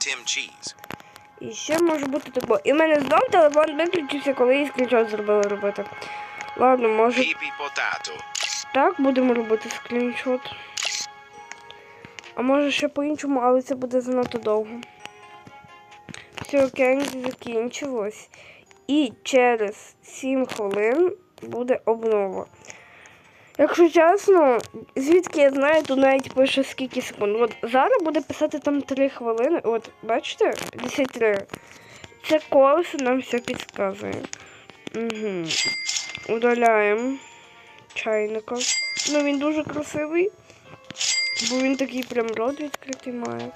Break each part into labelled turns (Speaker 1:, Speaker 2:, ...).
Speaker 1: Tim Cheese.
Speaker 2: І ще може бути тако. І в мене знов телефон виключився, коли я скріншот зробила робити. Ладно, може так будемо робити скріншот. А може ще по-іншому, але це буде занадто довго. Все, Кензі закінчилось. І через 7 хвилин буде обнова. Якщо чесно, звідки я знаю, то навіть пише скільки секунд. От зараз буде писати там 3 хвилини. От, бачите? 53. Це колесо нам все підказує. Угу. Удаляємо чайника. Ну він дуже красивий. Бо він такий прям рот відкритий має.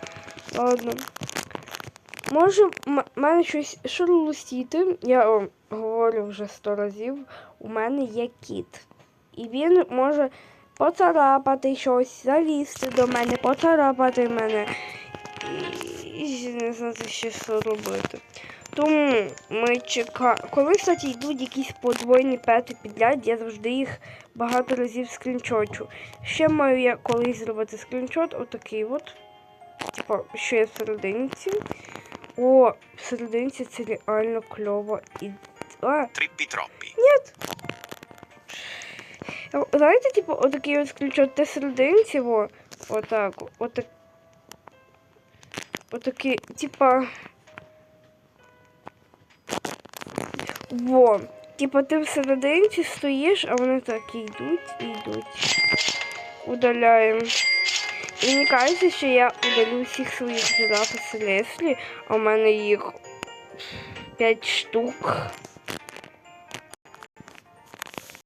Speaker 2: Ладно. Може, мене щось шурлустіти. Я вам говорю вже сто разів. У мене є кіт. І він може поцарапати щось, залізти до мене, поцарапати мене. І не знати, що що робити. Тому ми чекаємо. Коли, кстати, йдуть якісь подвойні пети підряд, я завжди їх багато разів скріншочу. Ще маю я колись зробити скріншот, отакий от. Типа, що є в серединці. О, в серединці це реально кльово. І... А,
Speaker 1: Trippi troppi.
Speaker 2: Знаєте, типу, отакий от скріншот те серединці, во, отак, отак. Отакий, типа. Во. Типа ти в серединці стоїш, а вони так йдуть і йдуть. Удаляємо. І мені кажеться, що я удалю всіх своїх жирафів Селеслі, а в мене їх 5 штук.